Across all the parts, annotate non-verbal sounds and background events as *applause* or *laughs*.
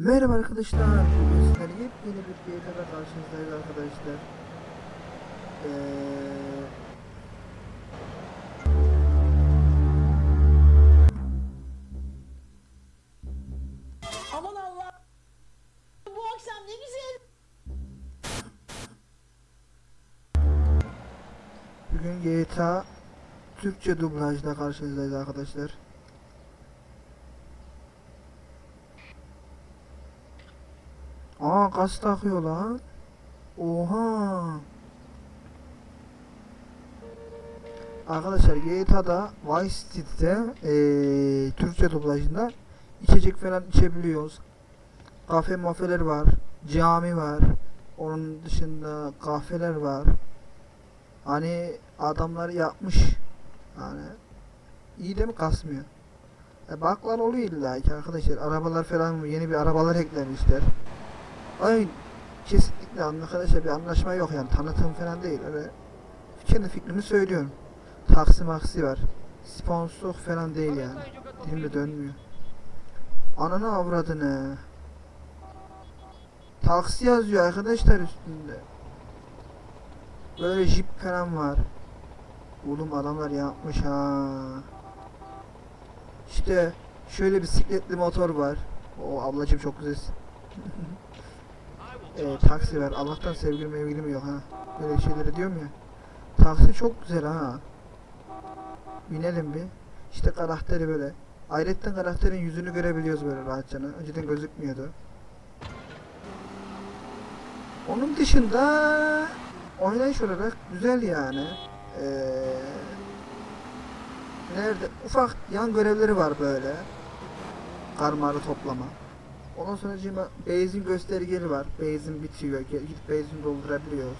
Merhaba arkadaşlar. Sizlerle yepyeni bir GTA'da karşınızdayız arkadaşlar. Ee, Aman Allah. Bu akşam ne güzel. bugün GTA Türkçe dublajda karşınızdayız arkadaşlar. Aa kas takıyor lan. Oha. Arkadaşlar GTA'da Vice City'de eee, Türkçe dublajında içecek falan içebiliyoruz. Kafe mafeler var. Cami var. Onun dışında kahveler var. Hani adamlar yapmış. Yani iyi de mi kasmıyor? E baklar oluyor illa ki arkadaşlar. Arabalar falan yeni bir arabalar eklemişler. Ay kesinlikle arkadaşlar bir anlaşma yok yani tanıtım falan değil. Öyle kendi fikrimi söylüyorum. Taksi maksi var. Sponsor falan değil yani. Dilimde dönmüyor. Ananı avradını. Taksi yazıyor arkadaşlar üstünde. Böyle jip falan var. Oğlum adamlar yapmış ha. İşte şöyle bisikletli motor var. O ablacım çok güzelsin. *laughs* e, taksi var. Allah'tan sevgilim mevgilim yok ha. Böyle şeyleri diyorum ya. Taksi çok güzel ha. Binelim bir. İşte karakteri böyle. Ayrıca karakterin yüzünü görebiliyoruz böyle rahatça. Önceden gözükmüyordu. Onun dışında oynayış olarak güzel yani. Ee, nerede ufak yan görevleri var böyle. Karmarı toplama. Ondan sonra cima benzin göstergeli var. Benzin bitiyor. Gidip benzin doldurabiliyoruz.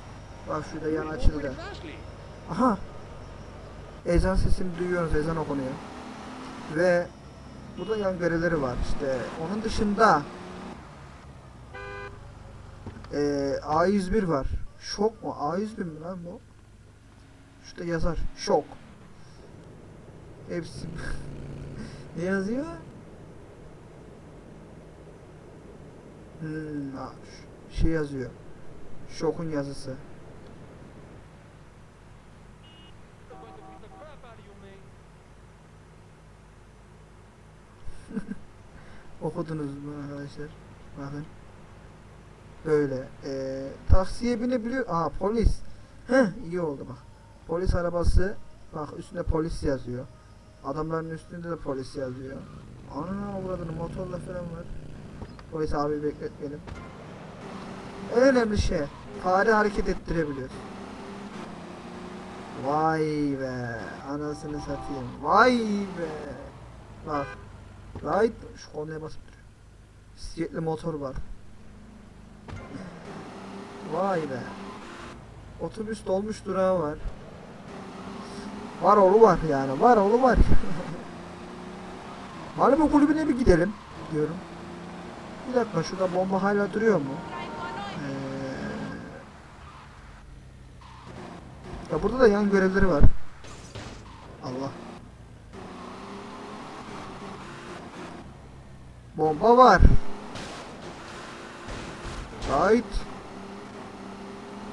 Bak şurada yan açıldı. Aha. Ezan sesini duyuyoruz. Ezan okunuyor. Ve burada yan görevleri var işte. Onun dışında ee, A101 var. Şok mu? A101 mi lan bu? Şurada yazar. Şok. Hepsi. *laughs* ne yazıyor? Hmm, şey yazıyor. Şokun yazısı. *laughs* Okudunuz mu arkadaşlar? Bakın. Böyle. Eee taksiye binebiliyor. Aa polis. Heh iyi oldu bak. Polis arabası. Bak üstünde polis yazıyor. Adamların üstünde de polis yazıyor. Ana buranın motorla falan var. Polis abi bekletmeyelim. En önemli şey. Fare hareket ettirebiliyor. Vay be. Anasını satayım. Vay be. Bak. Right. Şu konuya basıp duruyor. Bisikletli motor var. Vay be. Otobüs dolmuş durağı var. Var oğlu var yani. Var oğlu var. Malibu kulübüne bir gidelim diyorum. Bir dakika şurada bomba hala duruyor mu? Ee, ya burada da yan görevleri var. Allah. Bomba var. Right.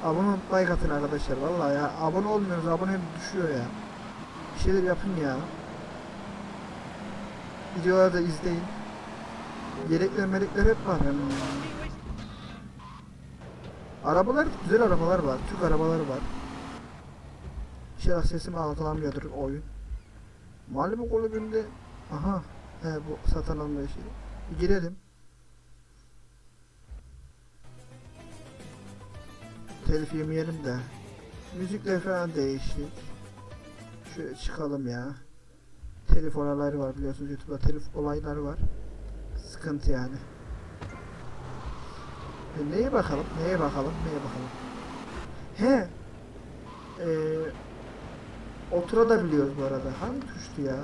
Abone olmayı katın arkadaşlar. Vallahi ya abone olmuyoruz. Abone düşüyor ya. Bir şeyler yapın ya. Videoları da izleyin. Yelekler melekler hep var. Yani. Arabalar güzel arabalar var. Türk arabaları var. İnşallah sesim anlatılamıyordur oyun. Malibu kulübünde aha he bu satın alma işi. Bir girelim. Telif yemeyelim de. Müzikler falan değişik. Şöyle çıkalım ya. Telif olayları var biliyorsunuz YouTube'da telif olayları var. Sıkıntı yani. E, neye bakalım? Neye bakalım? Neye bakalım? He. Ee, otura da biliyoruz bu arada. Hangi tuştu ya?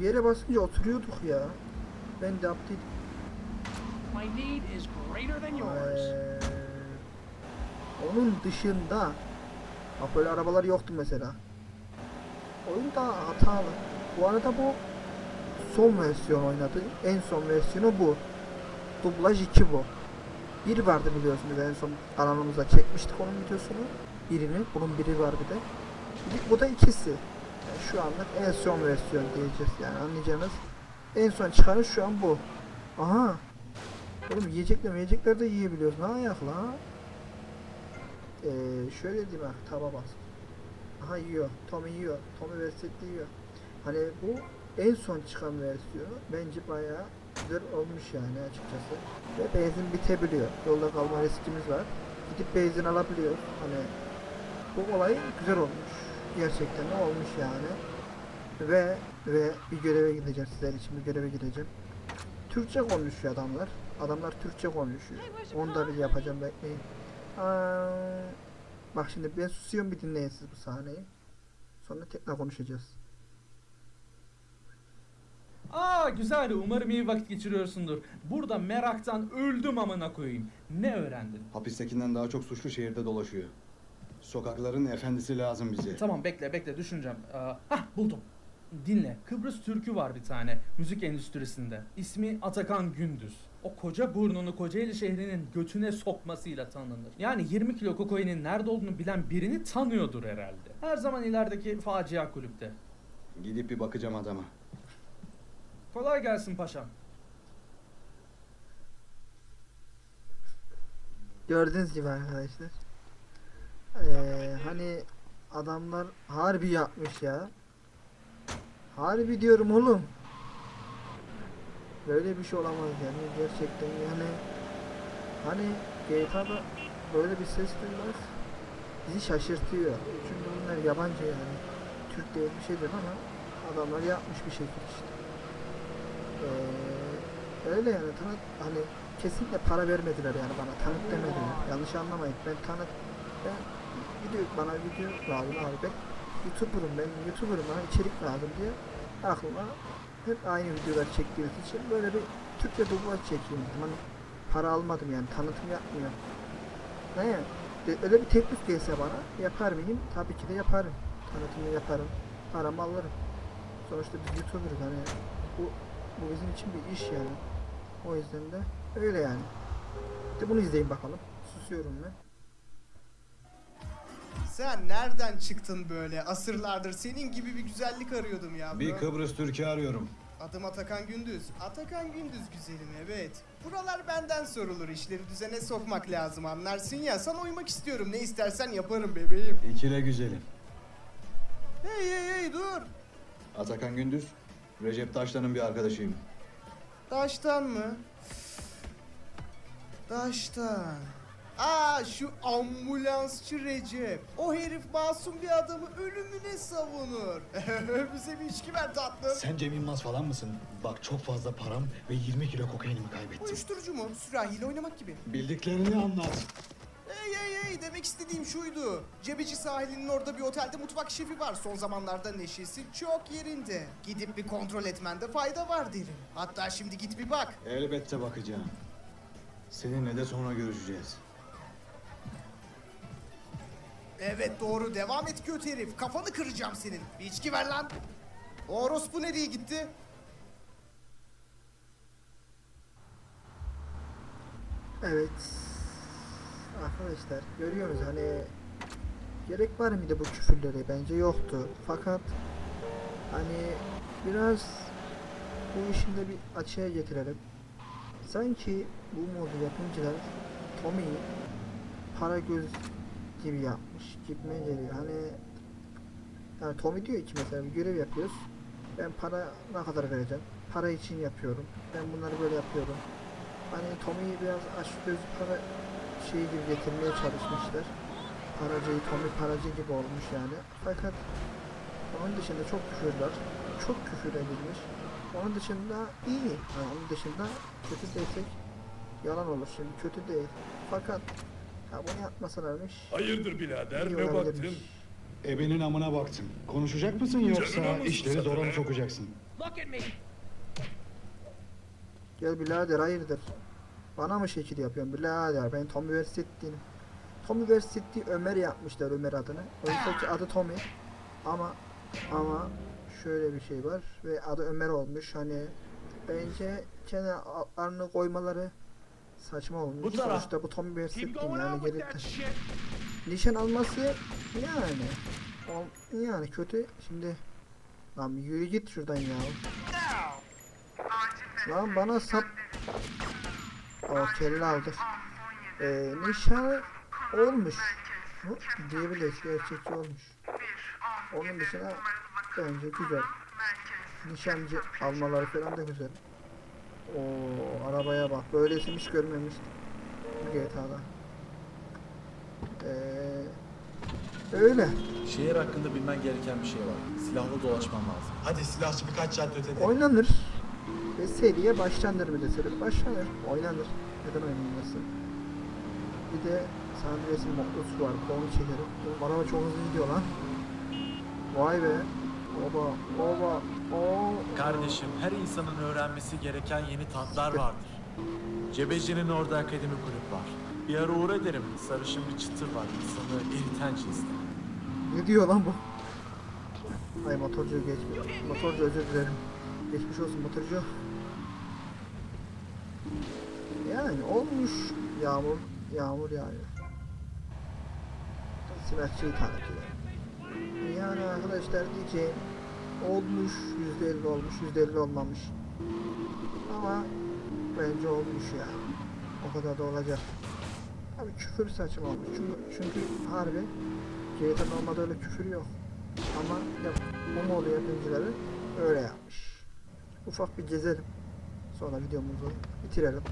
Yere basınca oturuyorduk ya. Ben de update my need is greater than yours. Ee, onun dışında bak böyle arabalar yoktu mesela. Oyun da hatalı. Bu arada bu son versiyon oynadı. En son versiyonu bu. Dublaj 2 bu. Bir vardı biliyorsunuz en son kanalımıza çekmiştik onun videosunu. Birini. Bunun biri var bir de. Bu da ikisi. Yani şu anlık en son versiyon diyeceğiz yani anlayacağınız. En son çıkanı şu an bu. Aha. Oğlum yiyecekler yiyecekler de yiyebiliyoruz. Ne ayak la? Ee, şöyle diyeyim bak taba bas. Aha yiyor. Tommy yiyor. Tommy Versetti yiyor. Hani bu en son çıkan versiyonu bence bayağı güzel olmuş yani açıkçası. Ve benzin bitebiliyor. Yolda kalma riskimiz var. Gidip benzin alabiliyoruz. Hani bu olay güzel olmuş. Gerçekten olmuş yani. Ve ve bir göreve gideceğim sizler için bir göreve gideceğim. Türkçe konuşuyor adamlar. Adamlar Türkçe konuşuyor. Onu da bir yapacağım bekleyin. Aa, bak şimdi ben susuyorum bir dinleyin siz bu sahneyi. Sonra tekrar konuşacağız. Aa güzel umarım iyi vakit geçiriyorsundur. Burada meraktan öldüm amına koyayım. Ne öğrendin? Hapistekinden daha çok suçlu şehirde dolaşıyor. Sokakların efendisi lazım bize. Tamam bekle bekle düşüneceğim. Aa, hah buldum. Dinle. Kıbrıs türkü var bir tane müzik endüstrisinde. İsmi Atakan Gündüz. O koca burnunu Kocaeli şehrinin götüne sokmasıyla tanınır. Yani 20 kilo kokainin nerede olduğunu bilen birini tanıyordur herhalde. Her zaman ilerideki facia kulüpte. Gidip bir bakacağım adama. Kolay gelsin paşam. Gördüğünüz gibi arkadaşlar. Ee, hani adamlar harbi yapmış ya. Harbi diyorum oğlum. Böyle bir şey olamaz yani gerçekten yani. Hani GTA'da böyle bir ses duymaz bizi şaşırtıyor. Çünkü bunlar yabancı yani. Türk değil bir şeydir ama adamlar yapmış bir şekilde işte. Ee, öyle yani tanıt hani kesinlikle para vermediler yani bana tanıt demediler. Yanlış anlamayın. Ben tanıt ben video bana video lazım abi ben YouTuber'ım ben YouTuber'ım bana içerik lazım diye aklıma hep aynı videolar çektiğimiz için böyle bir Türkçe dublaj çekeyim dedim. Hani para almadım yani tanıtım yapmıyorum. Ne? De- Öyle bir teklif gelse bana yapar mıyım? Tabii ki de yaparım. Tanıtımı yaparım. Paramı alırım. Sonuçta biz YouTuber'ız hani bu, bu bizim için bir iş yani. O yüzden de öyle yani. De bunu izleyin bakalım. Susuyorum ben. Sen nereden çıktın böyle? Asırlardır senin gibi bir güzellik arıyordum ya. Bir. Kıbrıs Türk'ü arıyorum. Adım Atakan Gündüz. Atakan Gündüz güzelim evet. Buralar benden sorulur. İşleri düzene sokmak lazım anlarsın ya. Sana uymak istiyorum. Ne istersen yaparım bebeğim. İkile güzelim. Hey hey hey dur. Atakan Gündüz, Recep Taşlan'ın bir arkadaşıyım. Daştan mı? Daştan. Aa şu ambulansçı Recep. O herif masum bir adamı ölümüne savunur. *laughs* Bize bir içki ver tatlım. Sen Cem Yılmaz falan mısın? Bak çok fazla param ve 20 kilo kokainimi kaybettim. Uyuşturucu mu? Sürahiyle oynamak gibi. Bildiklerini anlat. Hey hey hey demek istediğim şuydu. Cebeci sahilinin orada bir otelde mutfak şefi var. Son zamanlarda neşesi çok yerinde. Gidip bir kontrol etmende fayda var derim. Hatta şimdi git bir bak. Elbette bakacağım. Seninle de sonra görüşeceğiz. Evet doğru devam et göt herif. Kafanı kıracağım senin. Bir içki ver lan. O orospu nereye gitti? Evet. Arkadaşlar görüyoruz hani gerek var mıydı bu küfürlere? Bence yoktu. Fakat hani biraz bu işin de bir açığa getirelim. Sanki bu modu yapımcılar Tommy'yi para göz gibi yapmış gibime geliyor. Hani yani Tommy diyor ki mesela bir görev yapıyoruz. Ben para ne kadar vereceğim? Para için yapıyorum. Ben bunları böyle yapıyorum. Hani Tommy'yi biraz aç göz para şey gibi getirmeye çalışmışlar. Paracıyı Tommy paracı gibi olmuş yani. Fakat onun dışında çok küfür var. Çok küfür edilmiş. Onun dışında iyi. Yani onun dışında kötü desek yalan olur şimdi kötü değil. Fakat ha bunu yapmasalarmış. Hayırdır birader iyi ne baktın? olabilirmiş. Ebenin amına baktım. Konuşacak mısın yoksa Canına işleri susadın zora mı sokacaksın? Look at me. Gel birader hayırdır. Bana mı şekil yapıyorsun birader? Ben Tommy Versetti'nim. Tommy Versetti Ömer yapmışlar Ömer adını. Oysa ki adı Tommy. Ama ama şöyle bir şey var ve adı Ömer olmuş. Hani bence çene altlarını koymaları saçma olmuş. Bu taraf. Sonuçta bu Tommy Keep Versetti going yani on with gelip de that shit. nişan alması yani yani kötü. Şimdi lan yürü git şuradan ya. Lan bana sap o kelle aldık. Ee, nişan olmuş. Bu diyebiliriz gerçekçi olmuş. Onun dışında bence güzel. Nişancı almaları falan da güzel. O arabaya bak. Böylesini hiç görmemiştim. GTA'da. Ee, öyle. Şehir hakkında bilmen gereken bir şey var. Silahlı dolaşman lazım. Hadi silahçı birkaç cadde ötede. Oynanır. Ve seriye başlanır bir de seri. Başlanır. Oynanır. Neden oynanmasın? Bir de San Andreas'ın mottosu var. Onu çekerim. Bu araba çok hızlı gidiyor lan. Vay be. Oba, oba. Kardeşim her insanın öğrenmesi gereken yeni tatlar vardır. Cebeci'nin orada akademi kulüp var. Bir ara uğra derim. Sarışın bir çıtır var. İnsanı eriten cinsten. Ne diyor lan bu? Ay motorcu geçmiyor. Motorcu özür dilerim. Geçmiş olsun motorcu. Yani olmuş yağmur yağmur yağıyor. Silah tanıtıyor. Yani arkadaşlar diyeceğim olmuş %50 olmuş %50 olmamış. Ama bence olmuş ya. O kadar da olacak. Abi küfür saçma olmuş. Çünkü, çünkü harbi GTA normalde öyle küfür yok. Ama bu modu yapımcıları öyle yapmış. Ufak bir gezelim. Sonra videomuzu bitirelim.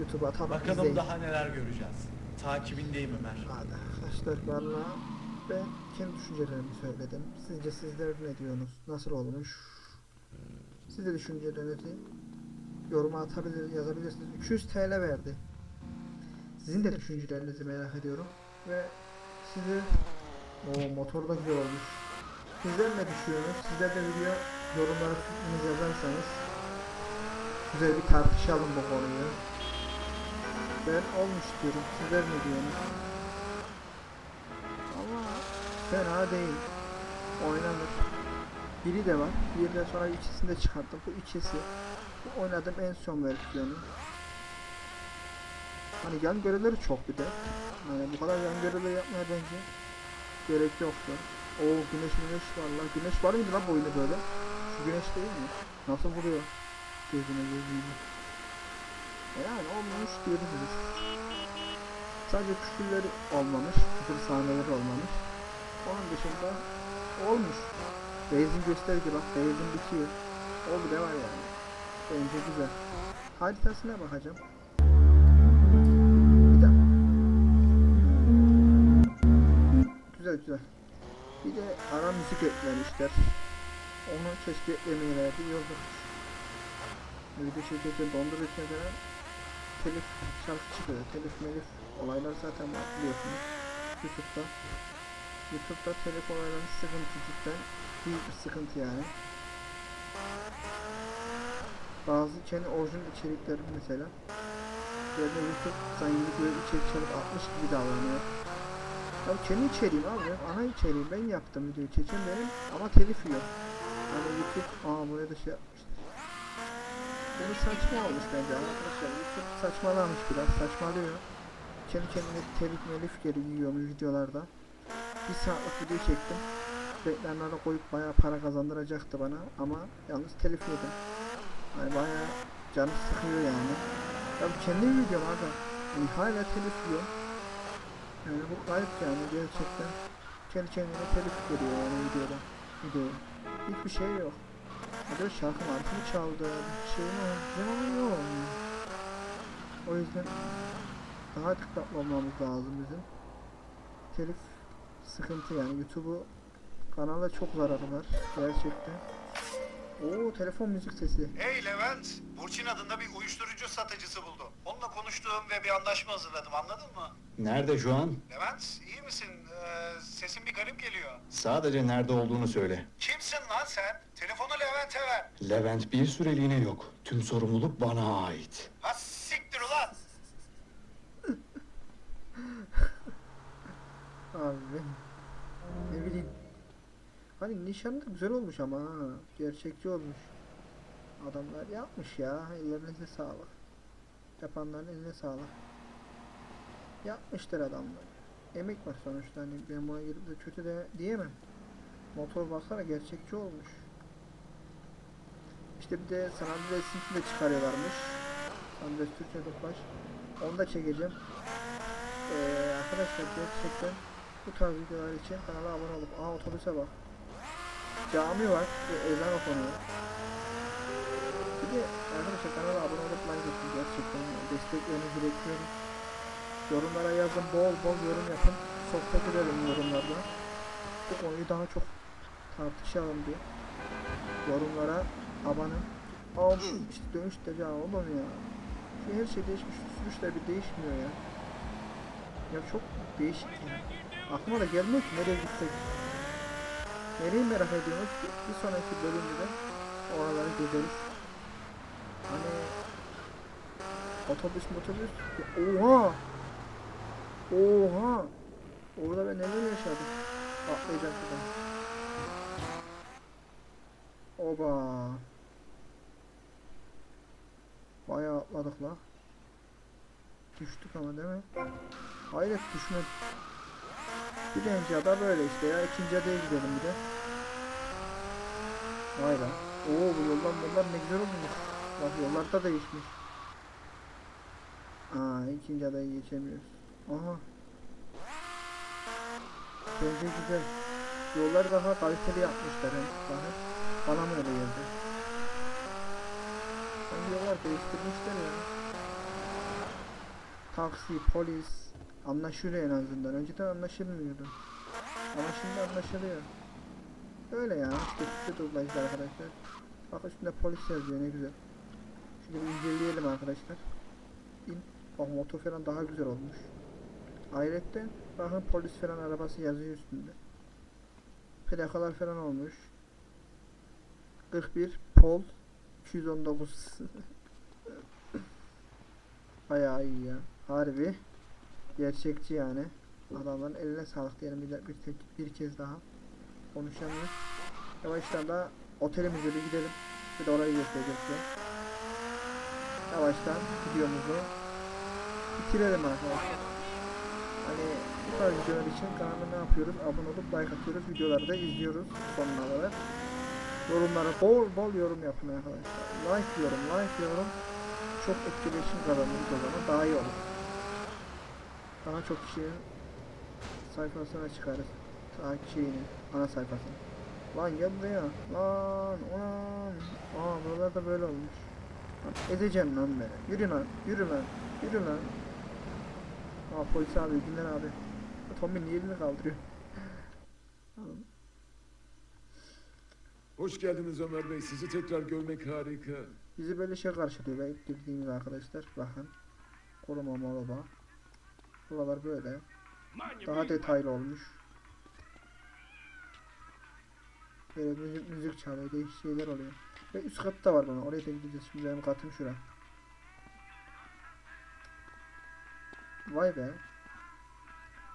YouTube'a atalım Bakalım izleyin. daha neler göreceğiz. Takibindeyim Ömer. Hadi arkadaşlar ben kendi düşüncelerimi söyledim. Sizce sizler ne diyorsunuz? Nasıl olmuş? Siz de düşüncelerinizi yoruma atabilir, yazabilirsiniz. 200 TL verdi. Sizin de düşüncelerinizi merak ediyorum. Ve sizi o motor da güzel olmuş. Sizler ne düşünüyorsunuz? Sizler de video yorumlara fikrinizi yazarsanız güzel bir tartışalım bu konuyu. Ben olmuş diyorum. Sizler ne diyorsunuz? Fena değil. Oynanır. Biri de var. Bir de sonra ikisini de çıkarttım. Bu ikisi. Bu oynadığım en son versiyonu. Hani yan görevleri çok bir de. Hani bu kadar yan görevleri yapmaya bence gerek yoktu. O güneş güneş var lan. Güneş var mıydı lan bu oyunda böyle? Şu güneş değil mi? Nasıl vuruyor? Gözüne gözüne. Yani olmamış diyebiliriz. Sadece küfürleri olmamış. Küfür sahneleri olmamış. Onun dışında olmuş. Benzin gösterge bak benzin bitiyor. O bile var yani. Bence güzel. Haritasına bakacağım. Bir de Güzel güzel. Bir de ara müzik eklemişler. Onu keşke eklemeyelerdi olurmuş. Video şirketi dondururken falan telif şarkı çıkıyor. Telif melif olaylar zaten var biliyorsunuz. Youtube'da. Youtube'da telif olayları sıkıntı cidden. Büyük bir sıkıntı yani. Bazı kendi orijinal içerikleri mesela. Böyle YouTube sanki böyle içerik çalıp atmış gibi davranıyor. Ya kendi içeriğim abi benim ana içeriğim ben yaptım videoyu çeken benim ama telif yiyor. Hani YouTube aa buraya da şey yapmıştır. Bunu saçma olmuş bence arkadaşlar. YouTube saçmalamış biraz saçmalıyor. Kendi kendine telif melif geri yiyormuş videolarda. Bir saatlik video çektim. Reklamlara koyup bayağı para kazandıracaktı bana ama yalnız telif yedim. Hani bayağı canı sıkıyor yani. Ya bu kendi videom aga. Yani hala telif yiyor. Yani bu garip yani gerçekten. Kendi kendine telif veriyor yani videoda. Video. Hiçbir şey yok. Ya da şarkı markı mı çaldı? Bir şey mi oldu? Yok. O yüzden daha dikkatli olmamız lazım bizim. Telif sıkıntı yani YouTube'u kanala çok zararı var gerçekten. Oo telefon müzik sesi. Hey Levent, Burçin adında bir uyuşturucu satıcısı buldum. Onunla konuştuğum ve bir anlaşma hazırladım anladın mı? Nerede şu an? Levent, iyi misin? Ee, sesin bir garip geliyor. Sadece nerede olduğunu söyle. Kimsin lan sen? Telefonu Levent'e ver. Levent bir süreliğine yok. Tüm sorumluluk bana ait. Ha siktir ulan! Ne, ne bileyim. Hani nişan da güzel olmuş ama ha. Gerçekçi olmuş. Adamlar yapmış ya. Ellerinize sağlık. Yapanların eline sağlık. Yapmıştır adamlar. Emek var sonuçta hani ben buna girip de kötü de diyemem. Motor baksana gerçekçi olmuş. İşte bir de San Andreas'ın de çıkarıyorlarmış. San Andreas Türkçe Topaş. Onu da çekeceğim. Ee, arkadaşlar gerçekten bu tarz videolar için kanala abone olup Aa otobüse bak. Cami var ve ezan okunuyor. Bir de arkadaşlar kanala abone olup like atın gerçekten desteklerinizi bekliyorum. Yorumlara yazın bol bol yorum yapın. Sohbet edelim yorumlarda. Bu konuyu daha çok tartışalım diye. Yorumlara abone. Aa işte dönüş de ya oğlum ya. Şu her şey değişmiş. Sürüşler bir değişmiyor ya. Ya çok değişik ya. Aklıma da gelmiyor ki nereye gitsek. Nereyi merak ediyoruz? Bir, bir sonraki bölümde de oraları gezeriz. Hani otobüs otobüs. Oha! Oha! Orada ben neler yaşadım. Atlayacağım şuradan. Oba! Bayağı atladık la. Düştük ama değil mi? Hayret düşmedik. Birinci ada böyle işte ya. ikinci adaya gidelim bir de. Vay be. Oo bu yollar yollar ne güzel olmuş. Bak yollar da değişmiş. Aa ikinci adayı geçemiyoruz. Aha. Bence güzel. Yollar daha kaliteli yapmışlar hem. Daha. Bana mı öyle geldi? Sanki yollar değiştirmişler ya. Taksi, polis, Anlaşılıyor en azından. Önceden anlaşılmıyordu. Ama şimdi anlaşılıyor. Öyle ya. İşte Türkçe dublajlı arkadaşlar. Bak üstünde polis yazıyor ne güzel. Şimdi bir inceleyelim arkadaşlar. İn. Bak motor falan daha güzel olmuş. Ayrıca bakın polis falan arabası yazıyor üstünde. Plakalar falan olmuş. 41 Pol 219 *laughs* Bayağı iyi ya. Harbi. Gerçekçi yani. Adamların eline sağlık diyelim bir, bir, tek, bir kez daha. Konuşamıyoruz. Yavaştan da otelimize bir gidelim. Bir de orayı göstereceğim. Yavaştan videomuzu bitirelim arkadaşlar. Hani bu tarz videolar için kanalıma ne yapıyoruz? Abone olup like atıyoruz. Videoları da izliyoruz sonuna kadar. Yorumlara bol bol yorum yapın arkadaşlar. Like yorum, like yorum. Çok etkileşim kazanırız o zaman daha iyi olur daha çok kişinin sayfasına çıkarız. Takip şeyini, ana sayfasını. Lan gel buraya. Lan ulan. Aa buralarda böyle olmuş. Lan Ezeceğim lan beni. Yürü lan. Yürü lan. Yürü lan. Aa polis abi günler abi. Tommy niye elini kaldırıyor? Hoş geldiniz Ömer Bey. Sizi tekrar görmek harika. Bizi böyle şey karşılıyor ilk girdiğimiz arkadaşlar. Bakın. Koruma molaba. Buralar böyle. Daha detaylı olmuş. Böyle müzik, müzik çalıyor, değişik şeyler oluyor. Ve üst katta var bana. Oraya da gideceğiz. Şimdi benim katım şura. Vay be.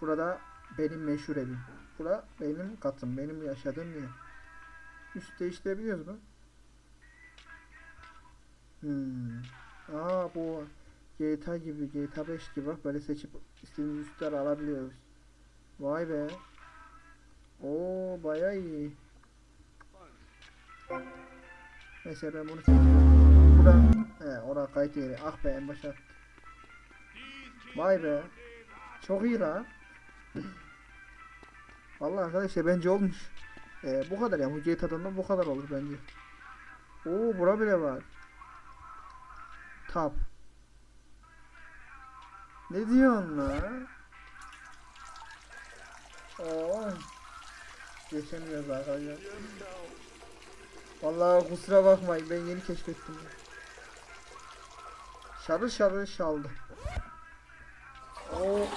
Burada benim meşhur evim. Bura benim katım. Benim yaşadığım yer. Üst değiştirebiliyoruz mu? Hmm. Aa bu GTA gibi GTA 5 gibi bak böyle seçip istediğimiz üstleri alabiliyoruz. Vay be. Oo bayağı iyi. Mesela ben bunu seçiyorum. Bura he orada kayıt yeri. Ah be en başa. Vay be. Çok iyi lan. Vallahi arkadaşlar bence olmuş. Ee, bu kadar ya. Bu GTA'dan da bu kadar olur bence. Oo bura bile var. Tap. Ne diyorsun la? Oo. Geçemiyoruz arkadaşlar. Vallahi kusura bakmayın ben yeni keşfettim. Şarı şarı şaldı. Oo.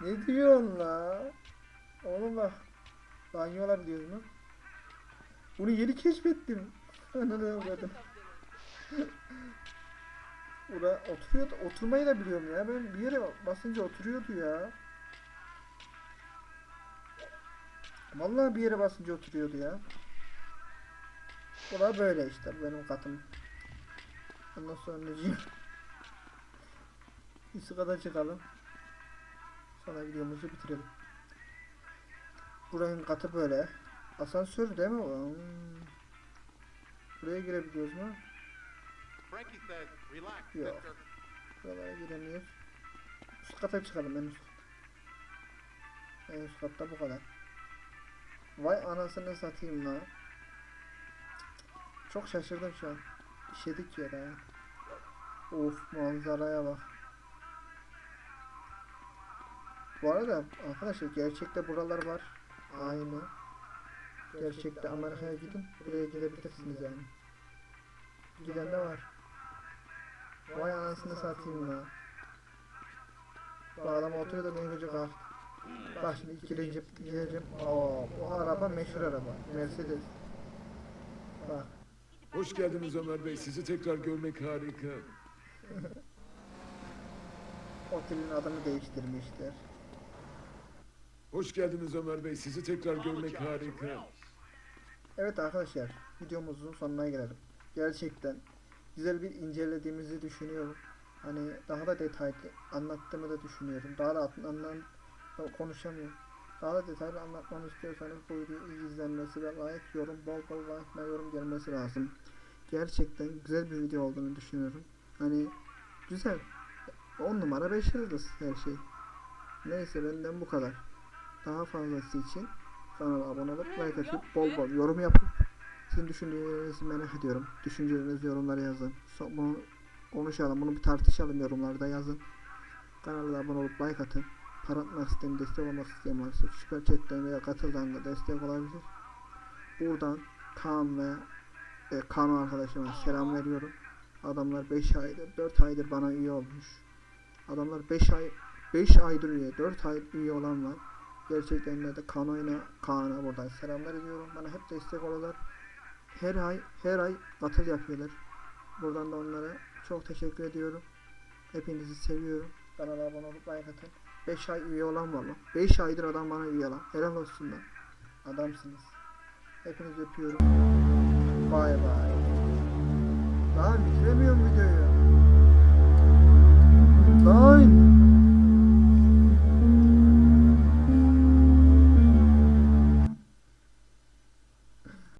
Ne diyorsun la? Oğlum bak. Banyo olabiliyoruz mu? Bunu yeni keşfettim. *laughs* Ananı avradım. Ura oturuyordu. Oturmayı da biliyorum ya. Ben bir yere basınca oturuyordu ya. Vallahi bir yere basınca oturuyordu ya. Bu da böyle işte benim katım. Ondan sonra Üst *laughs* kata çıkalım. Sonra videomuzu bitirelim. Buranın katı böyle. Asansör değil mi? Hmm. Buraya girebiliyoruz mu? Yok. Buralara giremiyoruz. Üst kata çıkalım en üst. En üst katta bu kadar. Vay anasını satayım la. Çok şaşırdım şu an. İşedik yere ya. Of manzaraya bak. Bu arada arkadaşlar gerçekte buralar var. Aynı. Gerçekte Amerika'ya gidin. Buraya gidebilirsiniz yani. Giden de var. Vay anasını satayım ya. Adam oturuyor da beni gıcık kalktı. Bak şimdi ikinci gideceğim. Oo, bu araba meşhur araba. Mercedes. Bak. Hoş geldiniz Ömer Bey. Sizi tekrar görmek harika. *laughs* Otelin adını değiştirmişler. Hoş geldiniz Ömer Bey. Sizi tekrar görmek harika. Evet arkadaşlar videomuzun sonuna gelelim. Gerçekten güzel bir incelediğimizi düşünüyorum. Hani daha da detaylı anlattığımı da düşünüyorum. Daha da anlan konuşamıyorum. Daha da detaylı anlatmamı istiyorsanız bu videoyu izlenmesi ve like, yorum, bol bol like ve yorum gelmesi lazım. Gerçekten güzel bir video olduğunu düşünüyorum. Hani güzel. 10 numara 5 yıldız her şey. Neyse benden bu kadar. Daha fazlası için kanala abone olup like atıp bol bol yorum yapıp sizin düşüncelerinizi merak ediyorum. Düşüncelerinizi yorumlara yazın. So- bunu konuşalım, bunu bir tartışalım yorumlarda yazın. Kanala abone olup like atın. Para atmak isteyen, destek olmak isteyen varsa Süper Chat'ten veya Katıl'dan da destek olabilir. Buradan Kaan ve e, Kaan arkadaşıma selam veriyorum. Adamlar 5 aydır, 4 aydır bana üye olmuş. Adamlar 5 ay 5 aydır üye, 4 ay üye olan var. Gerçekten de Kano'yla Kaan'a buradan selamlar ediyorum. Bana hep destek oluyorlar. Her ay her ay katıl yapıyorlar. Buradan da onlara çok teşekkür ediyorum. Hepinizi seviyorum. Kanala abone olup like atın. 5 ay üye olan var lan. 5 aydır adam bana üye lan. Helal olsun lan. Adamsınız. Hepinizi öpüyorum. Bay bay. Daha bitiremiyorum videoyu. Lan.